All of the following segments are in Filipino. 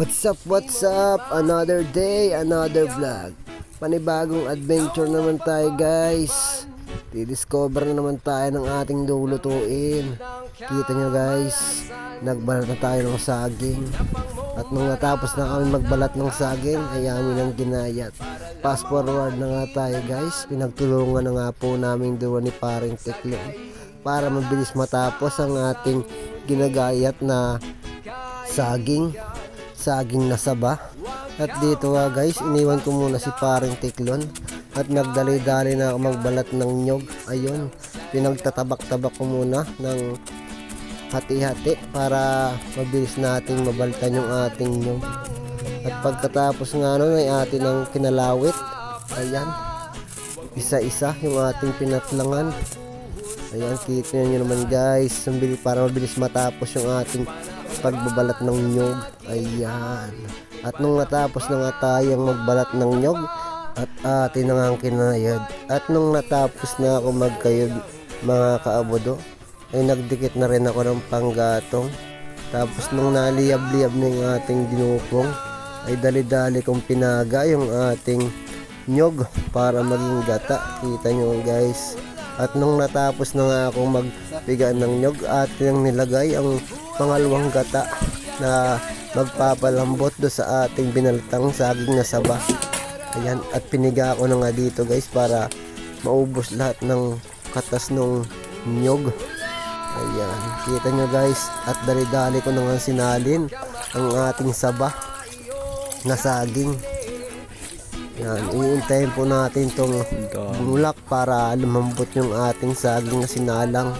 What's up, what's up? Another day, another vlog. Panibagong adventure naman tayo guys. Didiscover na naman tayo ng ating lulutuin. Kita nyo guys, nagbalat na tayo ng saging. At nung natapos na kami magbalat ng saging, ay amin ang ginayat. Fast forward na nga tayo guys. Pinagtulungan na nga po namin duwa ni paring Teklong para mabilis matapos ang ating ginagayat na saging saging na saba. At dito nga guys iniwan ko muna si paring tiklon at nagdali-dali na ako magbalat ng nyog. Ayun pinagtatabak-tabak ko muna ng hati-hati para mabilis nating mabaltan yung ating nyog at pagkatapos nga nun ay atin ang kinalawit ayan isa-isa yung ating pinatlangan Ayan, kita nyo naman guys. Para mabilis matapos yung ating pagbabalat ng nyog. Ayan. At nung natapos na nga tayong magbalat ng nyog, at atin na nga ang kinayad. At nung natapos na ako magkayod mga kaabodo, ay nagdikit na rin ako ng panggatong. Tapos nung naliyab-liyab na yung ating dinupong, ay dali-dali kong pinaga yung ating nyog para maging gata. Kita nyo guys. At nung natapos na nga akong magpiga ng nyog at yung nilagay ang pangalawang gata na magpapalambot do sa ating binalatang saging na saba. Ayan, at piniga ko na nga dito guys para maubos lahat ng katas ng nyog. Ayan, kita nyo guys at dali-dali ko na nga sinalin ang ating saba na saging. Yan, iintayin po natin tong bulak para lumambot yung ating saging na sinalang.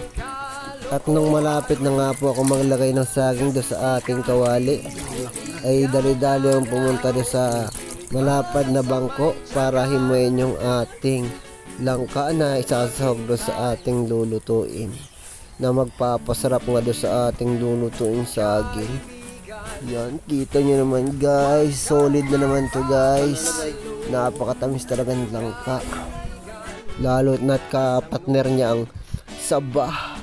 At nung malapit na nga po ako maglagay ng saging do sa ating kawali, ay dali-dali ang pumunta do sa malapad na bangko para himuin yung ating langka na isasahog do sa ating lulutuin na magpapasarap nga do sa ating lulutuin saging. Yan, kita nyo naman guys. Solid na naman to guys. Napakatamis talaga ng langka. Lalo na't kapatner niya ang saba.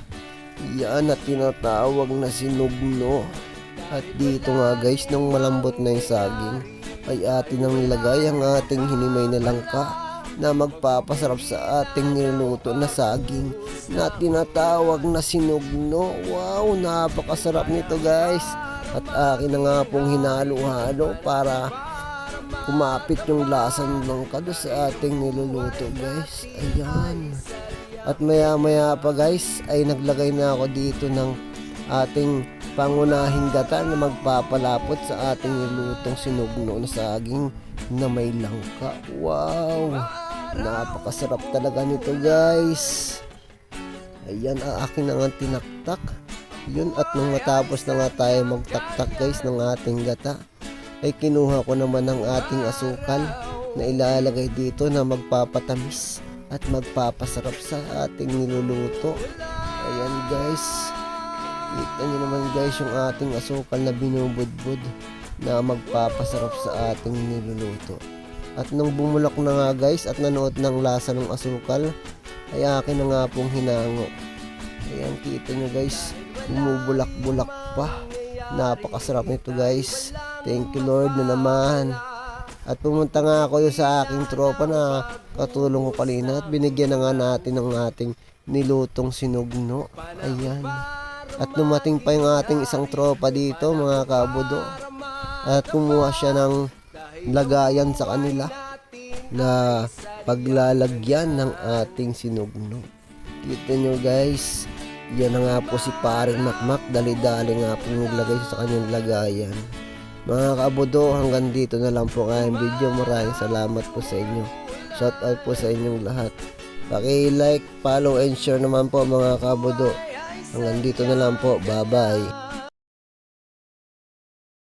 Yan at tinatawag na sinugno. At dito nga guys, nung malambot na yung saging, ay atin ang nilagay ang ating hinimay na langka na magpapasarap sa ating niluluto na saging na tinatawag na sinugno. Wow, napakasarap nito guys. At akin na nga pong hinalo-halo para kumapit yung lasa ng doon sa ating niluluto guys. Ayan. At maya maya pa guys ay naglagay na ako dito ng ating pangunahing gata na magpapalapot sa ating nilutong sinugno na saging na may langka. Wow! Napakasarap talaga nito guys. Ayan akin na nga tinaktak. Yun at nung matapos na nga tayo magtaktak guys ng ating gata ay kinuha ko naman ang ating asukal na ilalagay dito na magpapatamis at magpapasarap sa ating niluluto. Ayan guys. Kita nyo naman guys yung ating asukal na binubudbud na magpapasarap sa ating niluluto. At nung bumulak na nga guys at nanood ng lasa ng asukal ay akin na nga pong hinango. Ayan kita nyo guys. Bumubulak-bulak pa. Napakasarap nito guys. Thank you Lord na naman. At pumunta nga ako sa aking tropa na katulong ko kanina at binigyan na nga natin ng ating nilutong sinugno. Ayan. At numating pa yung ating isang tropa dito mga kabudo. At kumuha siya ng lagayan sa kanila na paglalagyan ng ating sinugno. Kita nyo guys, yan na nga po si paring makmak, dali-dali nga po naglagay sa kanyang lagayan. Mga kaabudo, hanggang dito na lang po ang video. Maraming salamat po sa inyo. Shout out po sa inyong lahat. Paki-like, follow, and share naman po mga kaabudo. Hanggang dito na lang po. Bye-bye.